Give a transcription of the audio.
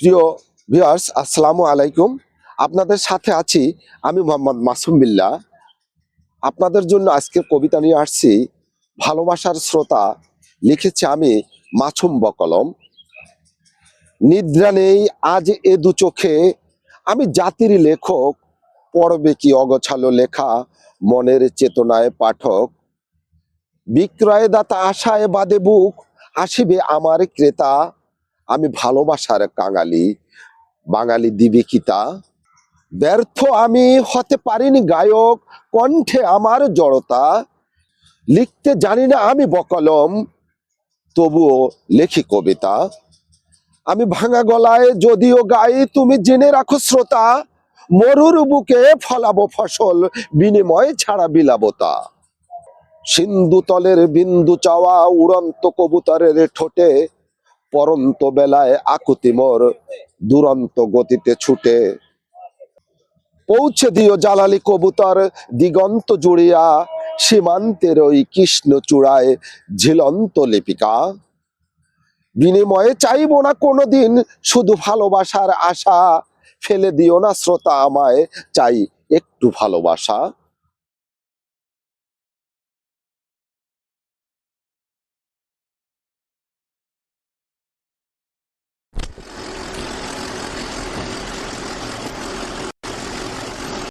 প্রিয় ভিউয়ার্স, আসসালামু আলাইকুম। আপনাদের সাথে আছি আমি মোহাম্মদ মাসুম বিল্লাহ আপনাদের জন্য আজকের কবিতা নিয়ে আসছি। ভালোবাসার শ্রোতা লিখেছি আমি মাছুম বকলম নিদ্রা নেই আজ এ দু চোখে। আমি জাতির লেখক, পড়বে কি অগছালো লেখা, মনের চেতনায় পাঠক। বিক্রয়দাতা আশায় বাদে বুক, আসিবে আমার ক্রেতা। আমি ভালোবাসার কাঙালি, বাঙালি দিবিকিতা ব্যর্থ আমি হতে পারিনি গায়ক, কণ্ঠে আমার জড়তা। লিখতে জানি না আমি বকলম, তবুও লেখি কবিতা। আমি ভাঙা গলায় যদিও গাই, তুমি জেনে রাখো শ্রোতা, মরুর বুকে ফলাবো ফসল, বিনিময় ছাড়া বিলাবতা সিন্ধু তলের বিন্দু চাওয়া, উড়ন্ত কবুতরের ঠোঁটে পরন্ত বেলায় আকুতি মোর দুরন্ত গতিতে ছুটে। পৌঁছে দিও জালালি কবুতর, দিগন্ত জুড়িয়া, সীমান্তের ওই কৃষ্ণ চূড়ায় ঝিলন্ত লিপিকা। বিনিময়ে চাইব না কোনোদিন শুধু ভালোবাসার আশা, ফেলে দিও না শ্রোতা আমায়, চাই একটু ভালোবাসা।